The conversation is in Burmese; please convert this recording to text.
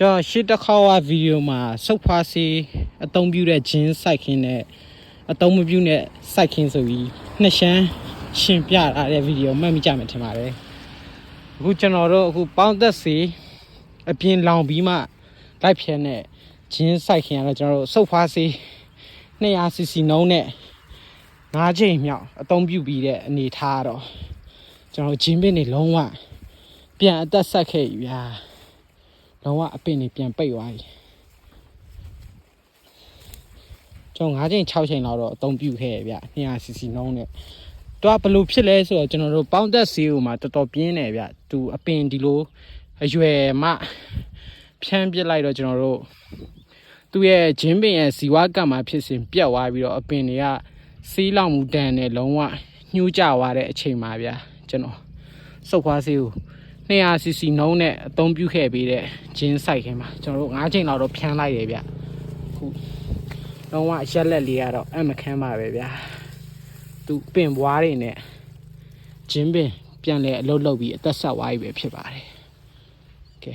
ကျွန်တော်ရှစ်တစ်ခေါက်ကဗီဒီယိုမှာစုပ်ဖွားစီအသုံးပြုတဲ့ဂျင်းစိုက်ခင်းနဲ့အသုံးမပြုတဲ့စိုက်ခင်းဆိုပြီးနှစ်ရှမ်းရှင်ပြထားတဲ့ဗီဒီယိုမှတ်မိကြမယ်ထင်ပါတယ်အခုကျွန်တော်တို့အခုပေါင်းသက်စီအပြင်လောင်ပြီးမှလိုက်ဖြဲတဲ့ဂျင်းစိုက်ခင်းကတော့ကျွန်တော်တို့စုပ်ဖွားစီ 200cc နှုံးနဲ့၅ချိန်မြောက်အသုံးပြုပြီးတဲ့အနေထားကတော့ကျွန်တော်ဂျင်းပင်းနေလုံးဝပြန်အသက်ဆက်ခဲ့ပြီဗျာ လုံးဝအပင်နေပြန်ပိတ်သွားပြီကျွန်တော်9ချိန်6ချိန်လောက်တော့အသုံးပြုခဲ့ရဗျ 200cc နှုံးနဲ့တွားဘယ်လိုဖြစ်လဲဆိုတော့ကျွန်တော်တို့ပေါင်းသက်စီးဦးမှာတော်တော်ပြင်းတယ်ဗျသူအပင်ဒီလိုအရွယ်မှဖြန်းပစ်လိုက်တော့ကျွန်တော်တို့သူ့ရဲ့ဂျင်းပင်ရဲ့ဇီဝကံမှာဖြစ်စဉ်ပြတ်သွားပြီးတော့အပင်တွေကစီးလောင်မှုတန်နဲ့လုံးဝညှိုးကျသွားတဲ့အချိန်မှာဗျကျွန်တော်စုပ်ခွားစီးဦး 200cc နှုံးနဲ့အသုံးပြုခဲ့ပြီးတဲ့ဂျင်းဆိုင်ခင်မှာကျွန်တော်တို့9ချိန်လောက်တော့ဖြန်းလိုက်တယ်ဗျခုလုံးဝရက်လက်လေးကတော့အမခမ်းပါပဲဗျသူပင်ပွားတွေနဲ့ဂျင်းပင်ပြန်လဲအလုတ်လုတ်ပြီးအသက်ဆက်သွားပြီပဲဖြစ်ပါတယ်ကဲ